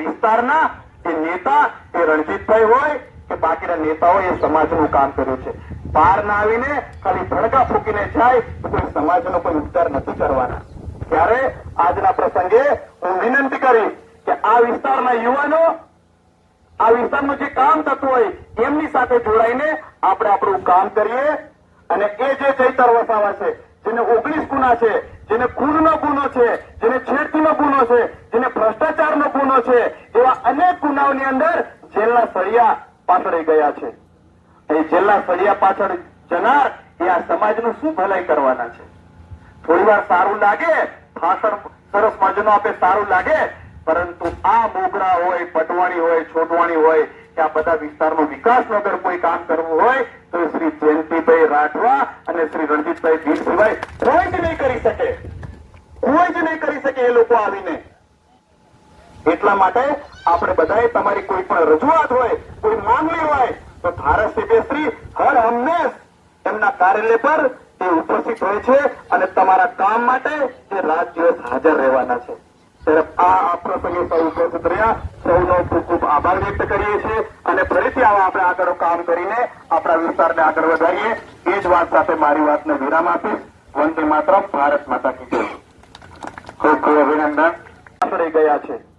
વિસ્તારના એ નેતા એ રણજીતભાઈ હોય કે બાકીના નેતાઓ એ સમાજનું કામ કર્યું છે. બહાર ના આવીને ખાલી ભડકા ફૂકીને જાય તો કોઈ સમાજનો કોઈ ઉદ્ધાર નથી કરવાના. ત્યારે આજના પ્રસંગે હું વિનંતી કરીશ કે આ વિસ્તારના યુવાનો, આ વિસ્તારનું જે કામ થતું હોય એમની સાથે જોડાઈને આપણે આપણું કામ કરીએ અને એ જે ચૈતર વસાવા છે, જેને ઓગણીસ ગુના છે, જેને ખૂનનો ગુનો છે, જેને છેડતીનો ગુનો છે જેને ભ્રષ્ટાચારનો ગુનો છે એવા અનેક ગુનાઓની અંદર જેલના સળિયા ગયા છે. એ જેલના સળિયા પાછળ જનાર એ આ સમાજનું શું ભલાઈ કરવાના છે? થોડી વાર સારું લાગે, ભાષણ સરસ મજાનું આપે સારું લાગે, પરંતુ આ મોગરા હોય, પટવાણી હોય, છોટવાણી હોય, કે આ બધા વિસ્તારનો વિકાસ વગર કોઈ કામ કરવું હોય, તો શ્રી જયંતિભાઈ રાઠવા અને શ્રી રણજીતભાઈ સિવાય કોઈ જ નહીં કરી શકે. કોઈ જ નહીં કરી શકે એ લોકો આવીને. એટલા માટે આપણે બધાએ તમારી કોઈ પણ રજૂઆત હોય, કોઈ માંગણી હોય, તો ધારાસભ્ય શ્રી હર હંમેશ એમના કાર્યાલય પર તે ઉપસ્થિત હોય છે અને તમારા કામ માટે તે રાત દિવસ હાજર રહેવાના છે. આ પ્રસંગે સૌ ઉપસ્થિત રહ્યા. સૌનો ખૂબ ખૂબ આભાર વ્યક્ત કરીએ છીએ અને ફરીથી આવા આપણે આગળ કામ કરીને આપણા વિસ્તારને આગળ વધારીએ. એ જ વાત સાથે મારી વાતને વિરામ આપીશ. વંદે માત્ર ભારત માતા કી ખૂબ ખૂબ અભિનંદન. રહી ગયા છે.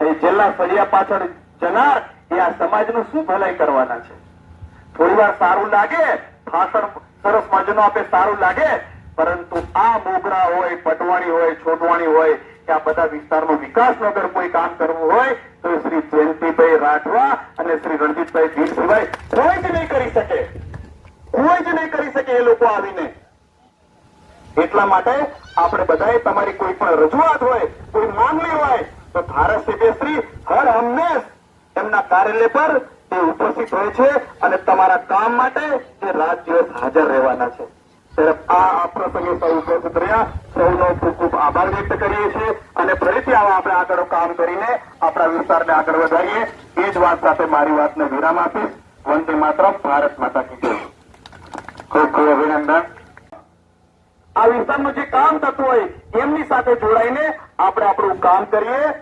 એ છેલ્લા ફળિયા પાછળ જનાર એ આ સમાજનું શું ભલાઈ કરવાના છે? થોડી વાર સારું લાગે, ભાષણ સરસ મજાનું આપે સારું લાગે, પરંતુ આ મોગરા હોય, પટવાણી હોય છોટવાણી હોય, કે આ બધા વિસ્તારનો વિકાસ વગર કોઈ કામ કરવું હોય, તો શ્રી જયંતિભાઈ રાઠવા અને શ્રી રણજીતભાઈ સિવાય કોઈ જ નહીં કરી શકે. કોઈ જ નહીં કરી શકે એ લોકો આવીને. એટલા માટે આપણે બધાએ તમારી કોઈ પણ રજૂઆત હોય, કોઈ માંગણી હોય તો ભારત શ્રી હર હંમેશ એમના કાર્યાલય પર તે ઉપસ્થિત હોય છે અને તમારા કામ માટે તે રાત દિવસ હાજર રહેવાના છે. આ પ્રસંગે સૌ ઉપસ્થિત રહ્યા. સૌનો ખૂબ ખૂબ આભાર વ્યક્ત કરીએ છીએ અને ફરીથી આવા આપણે આગળ કામ કરીને આપણા વિસ્તારને આગળ વધારીએ. એ જ વાત સાથે મારી વાતને વિરામ આપીશ. વંદે માત્ર ભારત માતા કી જય. ખૂબ ખૂબ અભિનંદન. આ વિસ્તારનું જે કામ થતું હોય, એમની સાથે જોડાઈને આપણે આપણું કામ કરીએ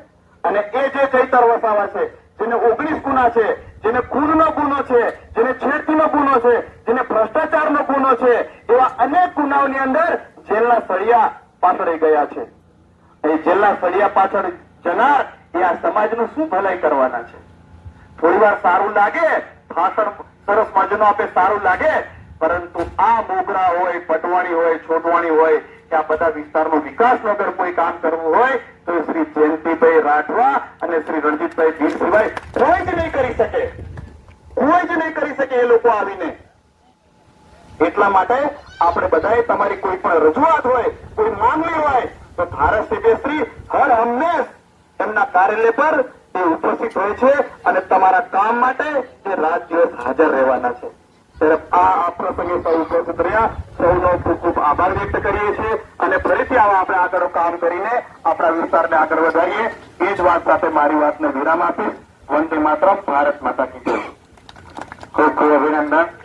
અને એ જે ચૈતર વસાવા છે, જેને ઓગણીસ ગુના છે, જેને ખૂનનો ગુનો છે, જેને છેડતીનો ગુનો છે, જેને ભ્રષ્ટાચારનો ગુનો છે, એવા અનેક ગુનાઓની અંદર જેલના સળિયા પાછળ ગયા છે. એ જેલના સળિયા પાછળ જનાર એ આ સમાજનું શું ભલાઈ કરવાના છે? થોડી વાર સારું લાગે, ભાષણ સરસ મજાનું આપે સારું લાગે, પરંતુ આ મોગરા હોય, પટવાણી હોય, છોટવાણી હોય કે બધા વિસ્તારનો વિકાસ વગર કોઈ કામ કરવું હોય, તો શ્રી જયંતિભાઈ રાઠવા અને શ્રી રણજીતભાઈ ભીલ સિવાય કોઈ જ નહીં કરી શકે. કોઈ જ નહીં કરી શકે એ લોકો આવીને. એટલા માટે આપણે બધાએ તમારી કોઈ પણ રજૂઆત હોય, કોઈ માંગણી હોય, તો ધારાસભ્ય શ્રી હર હંમેશ એમના કાર્યાલય પર તે ઉપસ્થિત હોય છે અને તમારા કામ માટે તે રાત દિવસ હાજર રહેવાના છે. ત્યારે આ આ પ્રસંગે સૌ ઉપસ્થિત રહ્યા સૌનો ખૂબ ખૂબ આભાર વ્યક્ત કરીએ છીએ અને ફરીથી આવા આપણે આગળ કામ કરીને આપણા વિસ્તારને આગળ વધારીએ. એ જ વાત સાથે મારી વાતને વિરામ આપીશ. વંદે માત્ર ભારત માતા કી ખૂબ ખૂબ અભિનંદન.